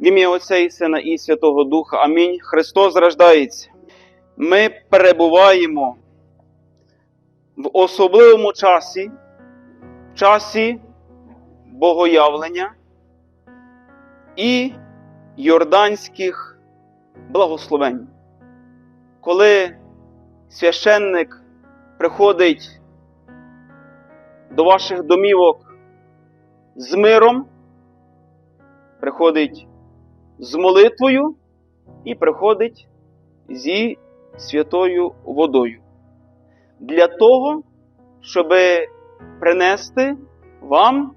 В ім'я Отця і Сина і Святого Духа. Амінь. Христос рождається. Ми перебуваємо в особливому часі, в часі богоявлення і йорданських благословень. Коли священник приходить до ваших домівок з миром, приходить з молитвою і приходить зі святою водою. Для того, щоб принести вам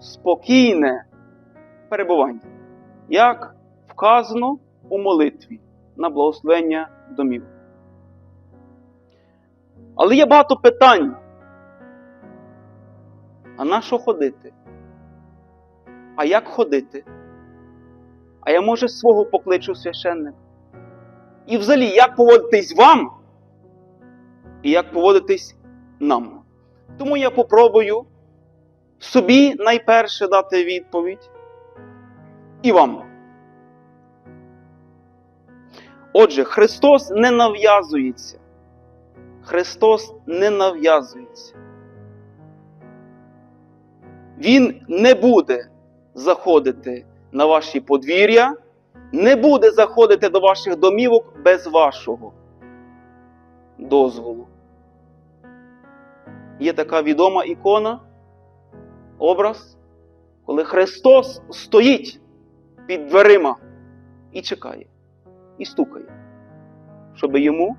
спокійне перебування, як вказано у молитві на благословення домів. Але є багато питань. А на що ходити? А як ходити? А я може свого покличу священника? І взагалі, як поводитись вам, і як поводитись нам. Тому я попробую собі найперше дати відповідь і вам. Отже, Христос не нав'язується. Христос не нав'язується. Він не буде заходити на ваші подвір'я, не буде заходити до ваших домівок без вашого дозволу. Є така відома ікона, образ, коли Христос стоїть під дверима і чекає, і стукає, щоб йому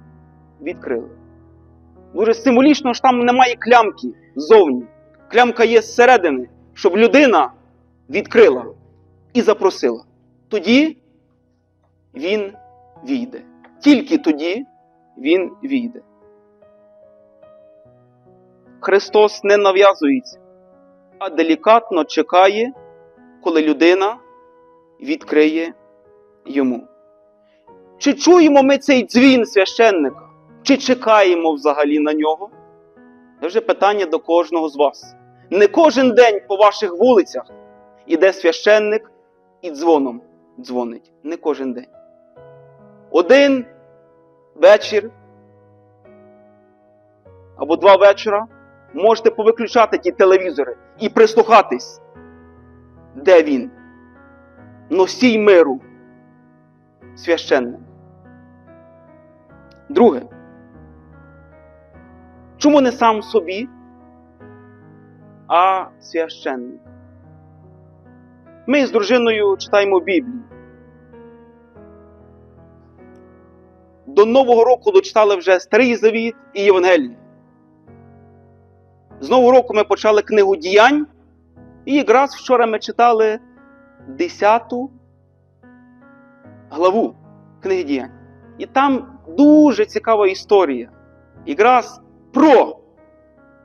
відкрили. Дуже символічно, що там немає клямки ззовні. Клямка є зсередини, щоб людина відкрила і запросила. Тоді він війде. Тільки тоді він війде. Христос не нав'язується, а делікатно чекає, коли людина відкриє йому. Чи чуємо ми цей дзвін священника? Чи чекаємо взагалі на нього? Це вже питання до кожного з вас. Не кожен день по ваших вулицях іде священник і дзвоном дзвонить. Не кожен день. Один вечір або два вечора можете повиключати ті телевізори і прислухатись, де він? Носій миру, священник. Друге. Чому не сам собі, а священник? Ми з дружиною читаємо Біблію. До Нового року дочитали вже Старий Завіт і Євангеліє. З Нового року ми почали книгу діянь, і якраз вчора ми читали 10 главу книги діянь. І там дуже цікава історія. Якраз про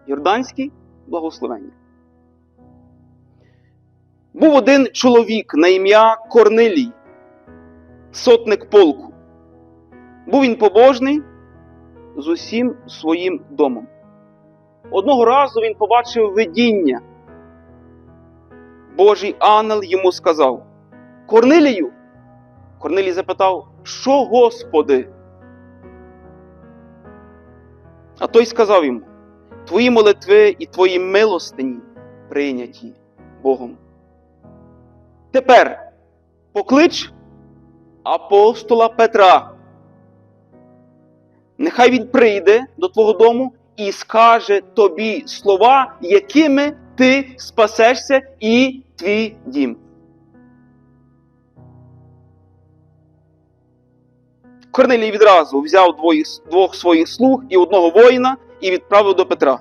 Йорданські благословення. Був один чоловік на ім'я Корнилій, сотник полку. Був він побожний з усім своїм домом. Одного разу він побачив видіння. Божий ангел йому сказав: Корнилію. Корнилій запитав, що Господи? А той сказав йому: Твої молитви і твої милостині прийняті Богом. Тепер поклич апостола Петра. Нехай він прийде до твого дому і скаже тобі слова, якими ти спасешся і твій дім. Корнилій відразу взяв двоїх, двох своїх слуг і одного воїна і відправив до Петра.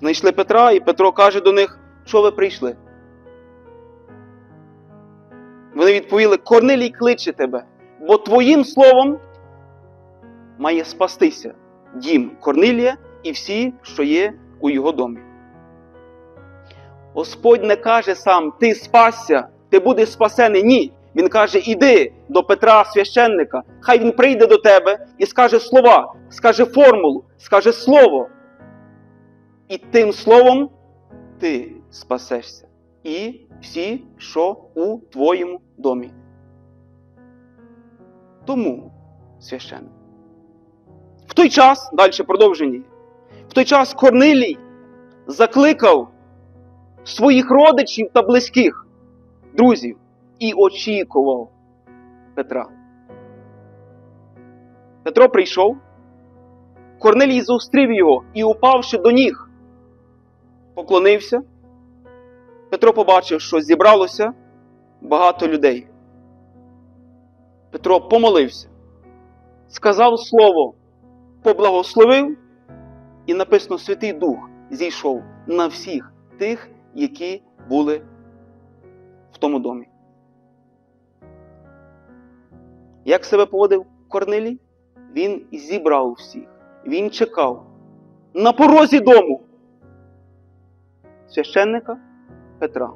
Знайшли Петра, і Петро каже до них, що ви прийшли. Вони відповіли: Корнилій кличе тебе, бо твоїм словом має спастися дім Корнилія і всі, що є у його домі. Господь не каже сам, ти спасся, ти будеш спасений. Ні. Він каже: іди до Петра священника, хай він прийде до тебе і скаже слова, скаже формулу, скаже слово. І тим словом ти спасешся. І всі, що у твоєму домі. Тому, священник. В той час, далі продовження, в той час Корнилій закликав своїх родичів та близьких друзів і очікував Петра. Петро прийшов, Корнелій зустрів його і, упавши до ніг, поклонився. Петро побачив, що зібралося багато людей. Петро помолився, сказав слово, поблагословив, і написано Святий Дух зійшов на всіх тих, які були в тому домі. Як себе поводив Корнилій? Він зібрав всіх, він чекав на порозі дому священника Петра.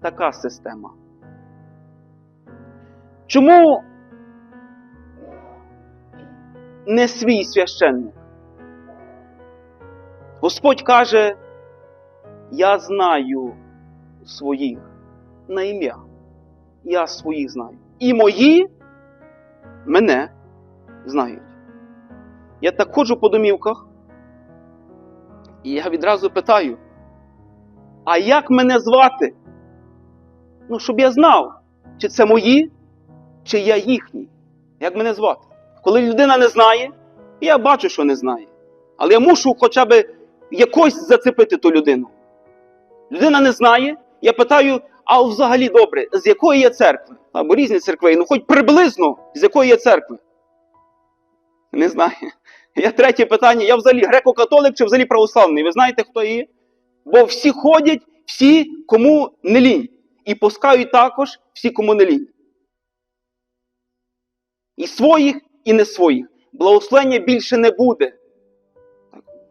Така система. Чому не свій священник? Господь каже, я знаю своїх на ім'я. Я своїх знаю. І мої мене знають. Я так ходжу по домівках, і я відразу питаю: а як мене звати? Ну, щоб я знав, чи це мої, чи я їхній. Як мене звати? Коли людина не знає, я бачу, що не знає. Але я мушу хоча б якось зацепити ту людину. Людина не знає, я питаю, а взагалі добре, з якої є церкви? Або різні церкви, ну хоч приблизно з якої є церкви. Не знаю. Я третє питання: я взагалі греко-католик чи взагалі православний? Ви знаєте, хто є? Бо всі ходять, всі, кому не лінь. І пускають також всі, кому не лінь. І своїх, і не своїх. Благословення більше не буде.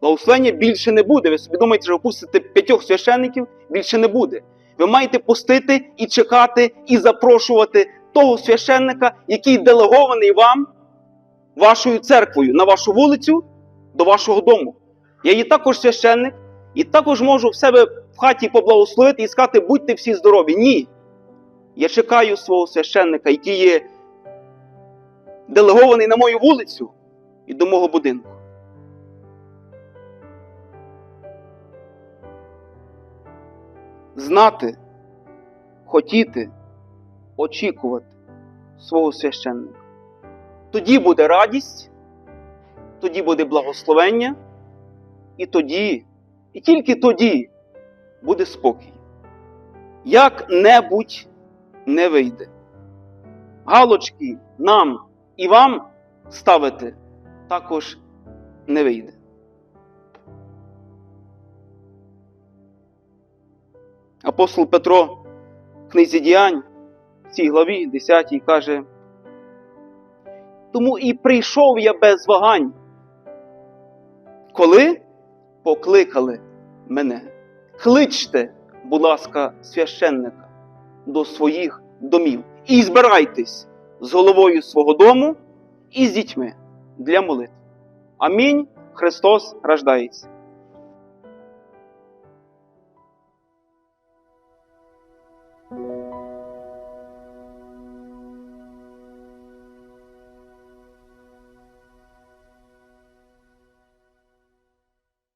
Благословення більше не буде. Ви собі думаєте, що ви п'ятьох священників, більше не буде. Ви маєте пустити і чекати, і запрошувати того священника, який делегований вам вашою церквою на вашу вулицю до вашого дому. Я є також священник, і також можу в себе в хаті поблагословити і сказати, будьте всі здорові. Ні. Я чекаю свого священника, який є делегований на мою вулицю і до мого будинку. Знати, хотіти, очікувати свого священника. Тоді буде радість, тоді буде благословення, і тоді, і тільки тоді буде спокій. Як-небудь не вийде. Галочки нам і вам ставити також не вийде. Апостол Петро в книзі діянь в цій главі 10 каже, тому і прийшов я без вагань, коли покликали мене. Кличте, будь ласка, священника до своїх домів і збирайтесь з головою свого дому і з дітьми для молитви. Амінь. Христос рождається.